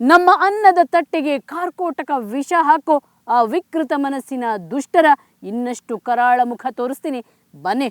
ನಮ್ಮ ಅನ್ನದ ತಟ್ಟೆಗೆ ಕಾರ್ಕೋಟಕ ವಿಷ ಹಾಕೋ ಆ ವಿಕೃತ ಮನಸ್ಸಿನ ದುಷ್ಟರ ಇನ್ನಷ್ಟು ಕರಾಳ ಮುಖ ತೋರಿಸ್ತೀನಿ. ಬನ್ನಿ.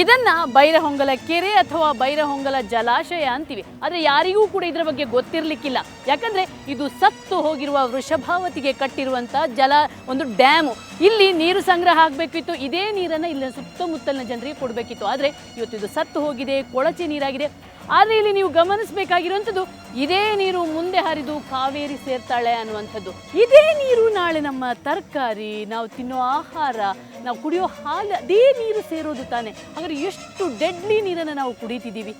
ಇದನ್ನ ಬೈರಹೊಂಗಲ ಕೆರೆ ಅಥವಾ ಬೈರಹೊಂಗಲ ಜಲಾಶಯ ಅಂತೀವಿ. ಆದರೆ ಯಾರಿಗೂ ಕೂಡ ಇದರ ಬಗ್ಗೆ ಗೊತ್ತಿರಲಿಕ್ಕಿಲ್ಲ. ಯಾಕಂದ್ರೆ ಇದು ಸತ್ತು ಹೋಗಿರುವ ವೃಷಭಾವತಿಗೆ ಕಟ್ಟಿರುವಂತ ಜಲ, ಒಂದು ಡ್ಯಾಮು. ಇಲ್ಲಿ ನೀರು ಸಂಗ್ರಹ ಆಗಬೇಕಿತ್ತು. ಇದೇ ನೀರನ್ನು ಇಲ್ಲಿನ ಸುತ್ತಮುತ್ತಲಿನ ಜನರಿಗೆ ಕೊಡಬೇಕಿತ್ತು. ಆದರೆ ಇವತ್ತು ಇದು ಸತ್ತು ಹೋಗಿದೆ, ಕೊಳಚೆ ನೀರಾಗಿದೆ. ಆದರೆ ಇಲ್ಲಿ ನೀವು ಗಮನಿಸಬೇಕಾಗಿರುವಂಥದ್ದು, ಇದೇ ನೀರು ಮುಂದೆ ಹರಿದು ಕಾವೇರಿ ಸೇರ್ತಾಳೆ ಅನ್ನುವಂಥದ್ದು. ಇದೇ ನೀರು ನಾಳೆ ನಮ್ಮ ತರಕಾರಿ, ನಾವು ತಿನ್ನೋ ಆಹಾರ, ನಾವು ಕುಡಿಯೋ ಹಾಲು, ಅದೇ ನೀರು ಸೇರೋದು ತಾನೆ. ಹಾಗಾದ್ರೆ ಎಷ್ಟು ಡೆಡ್ಲಿ ನೀರನ್ನು ನಾವು ಕುಡಿತಿದ್ದೀವಿ.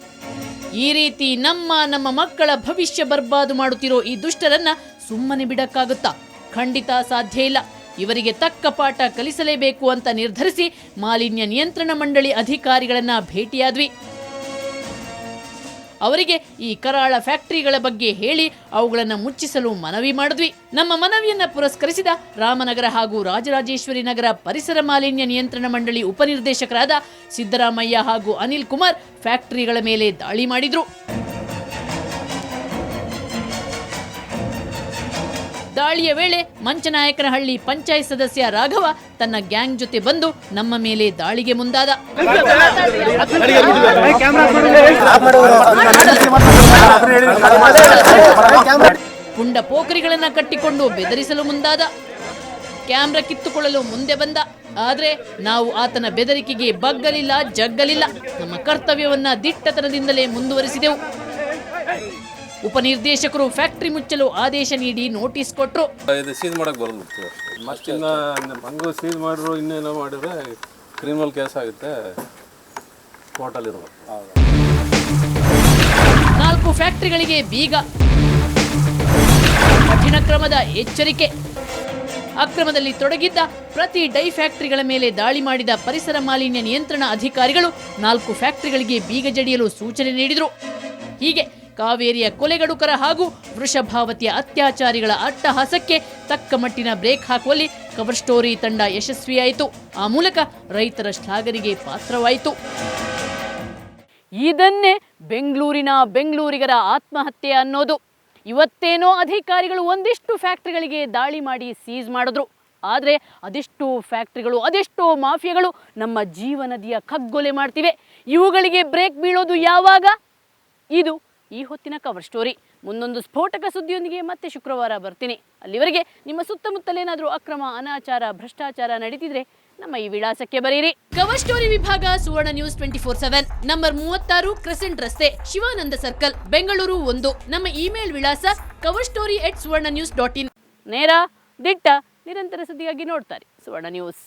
ಈ ರೀತಿ ನಮ್ಮ ನಮ್ಮ ಮಕ್ಕಳ ಭವಿಷ್ಯ ಬರ್ಬಾದು ಮಾಡುತ್ತಿರೋ ಈ ದುಷ್ಟರನ್ನ ಸುಮ್ಮನೆ ಬಿಡಕ್ಕಾಗುತ್ತಾ? ಖಂಡಿತ ಸಾಧ್ಯ ಇಲ್ಲ. ಇವರಿಗೆ ತಕ್ಕ ಪಾಠ ಕಲಿಸಲೇಬೇಕು ಅಂತ ನಿರ್ಧರಿಸಿ ಮಾಲಿನ್ಯ ನಿಯಂತ್ರಣ ಮಂಡಳಿ ಅಧಿಕಾರಿಗಳನ್ನ ಭೇಟಿಯಾದ್ವಿ. ಅವರಿಗೆ ಈ ಕರಾಳ ಫ್ಯಾಕ್ಟರಿಗಳ ಬಗ್ಗೆ ಹೇಳಿ ಅವುಗಳನ್ನು ಮುಚ್ಚಿಸಲು ಮನವಿ ಮಾಡಿದ್ವಿ. ನಮ್ಮ ಮನವಿಯನ್ನು ಪುರಸ್ಕರಿಸಿದ ರಾಮನಗರ ಹಾಗೂ ರಾಜರಾಜೇಶ್ವರಿ ನಗರ ಪರಿಸರ ಮಾಲಿನ್ಯ ನಿಯಂತ್ರಣ ಮಂಡಳಿ ಉಪನಿರ್ದೇಶಕರಾದ ಸಿದ್ದರಾಮಯ್ಯ ಹಾಗೂ ಅನಿಲ್ ಕುಮಾರ್ ಫ್ಯಾಕ್ಟರಿಗಳ ಮೇಲೆ ದಾಳಿ ಮಾಡಿದ್ರು. ದಾಳಿಯ ವೇಳೆ ಮಂಚನಾಯಕನಹಳ್ಳಿ ಪಂಚಾಯತ್ ಸದಸ್ಯ ರಾಘವ ತನ್ನ ಗ್ಯಾಂಗ್ ಜೊತೆ ಬಂದು ನಮ್ಮ ಮೇಲೆ ದಾಳಿಗೆ ಮುಂದಾದ. ಪುಂಡ ಪೋಖರಿಗಳನ್ನ ಕಟ್ಟಿಕೊಂಡು ಬೆದರಿಸಲು ಮುಂದಾದ. ಕ್ಯಾಮ್ರಾ ಕಿತ್ತುಕೊಳ್ಳಲು ಮುಂದೆ ಬಂದ. ಆದ್ರೆ ನಾವು ಆತನ ಬೆದರಿಕೆಗೆ ಬಗ್ಗಲಿಲ್ಲ, ಜಗ್ಗಲಿಲ್ಲ. ನಮ್ಮ ಕರ್ತವ್ಯವನ್ನ ದಿಟ್ಟತನದಿಂದಲೇ ಮುಂದುವರಿಸಿದೆವು. ಉಪನಿರ್ದೇಶಕರು ಫ್ಯಾಕ್ಟರಿ ಮುಚ್ಚಲು ಆದೇಶ ನೀಡಿ ನೋಟಿಸ್ ಕೊಟ್ಟರು ಇದು ಸೀಸ್ ಮಾಡಕ್ ಬರಲ್ಲ ಮತ್ತೆ ಇನ್ನ ಹಂಗೂ ಸೀಸ್ ಮಾಡಿದ್ರು ಇನ್ನೇನೋ ಮಾಡಿದ್ರೆ ಕ್ರಿಮಿನಲ್ ಕೇಸ್ ಆಗುತ್ತೆ. ನಾಲ್ಕು ಫ್ಯಾಕ್ಟರಿಗಳಿಗೆ ಬೀಗ. ಕಠಿಣ ಕ್ರಮದ ಎಚ್ಚರಿಕೆ. ಅಕ್ರಮದಲ್ಲಿ ತೊಡಗಿದ್ದ ಪ್ರತಿ ಡೈ ಫ್ಯಾಕ್ಟರಿಗಳ ಮೇಲೆ ದಾಳಿ ಮಾಡಿದ ಪರಿಸರ ಮಾಲಿನ್ಯ ನಿಯಂತ್ರಣ ಅಧಿಕಾರಿಗಳು ನಾಲ್ಕು ಫ್ಯಾಕ್ಟರಿಗಳಿಗೆ ಬೀಗ ಜಡಿಯಲು ಸೂಚನೆ ನೀಡಿದರು. ಹೀಗೆ ಕಾವೇರಿಯ ಕೊಲೆಗಡುಕರ ಹಾಗೂ ವೃಷಭಾವತಿಯ ಅತ್ಯಾಚಾರಿಗಳ ಅಟ್ಟಹಾಸಕ್ಕೆ ತಕ್ಕ ಮಟ್ಟಿನ ಬ್ರೇಕ್ ಹಾಕುವಲ್ಲಿ ಕವರ್ ಸ್ಟೋರಿ ತಂಡ ಯಶಸ್ವಿಯಾಯಿತು. ಆ ಮೂಲಕ ರೈತರ ಶ್ಲಾಘನೆಗೆ ಪಾತ್ರವಾಯಿತು. ಇದನ್ನೇ ಬೆಂಗಳೂರಿನ ಬೆಂಗಳೂರಿಗರ ಆತ್ಮಹತ್ಯೆ ಅನ್ನೋದು. ಇವತ್ತೇನೋ ಅಧಿಕಾರಿಗಳು ಒಂದಿಷ್ಟು ಫ್ಯಾಕ್ಟ್ರಿಗಳಿಗೆ ದಾಳಿ ಮಾಡಿ ಸೀಸ್ ಮಾಡಿದ್ರು. ಆದರೆ ಅದೆಷ್ಟೋ ಫ್ಯಾಕ್ಟ್ರಿಗಳು, ಅದೆಷ್ಟೋ ಮಾಫಿಯಾಗಳು ನಮ್ಮ ಜೀವನದಿಯ ಕಗ್ಗೊಲೆ ಮಾಡ್ತಿವೆ. ಇವುಗಳಿಗೆ ಬ್ರೇಕ್ ಬೀಳೋದು ಯಾವಾಗ? ಇದು ಈ ಹೊತ್ತಿನ ಕವರ್ ಸ್ಟೋರಿ ಮುಂದೊಂದು ಸ್ಫೋಟಕ ಸುದ್ದಿಯೊಂದಿಗೆ ಮತ್ತೆ ಶುಕ್ರವಾರ ಬರ್ತೀನಿ. ಅಲ್ಲಿವರೆಗೆ ನಿಮ್ಮ ಸುತ್ತಮುತ್ತಲೇನಾದರೂ ಅಕ್ರಮ ಅನಾಚಾರ ಭ್ರಷ್ಟಾಚಾರ ನಡೀತಿದ್ರೆ ನಮ್ಮ ಈ ವಿಳಾಸಕ್ಕೆ ಬರೀರಿ. ಕವರ್ ಸ್ಟೋರಿ ವಿಭಾಗ Suvarna news twenty four seven number ಮೂವತ್ತಾರು ಕ್ರೆಸೆಂಟ್ ರಸ್ತೆ ಶಿವಾನಂದ ಸರ್ಕಲ್ ಬೆಂಗಳೂರು ಒಂದು. ನಮ್ಮ ಇಮೇಲ್ ವಿಳಾಸ cover story at Suvarna news dot in ನೇರ ದಿಟ್ಟ ನಿರಂತರ ಸುದ್ದಿಯಾಗಿ ನೋಡ್ತಾರೆ ಸುವರ್ಣ ನ್ಯೂಸ್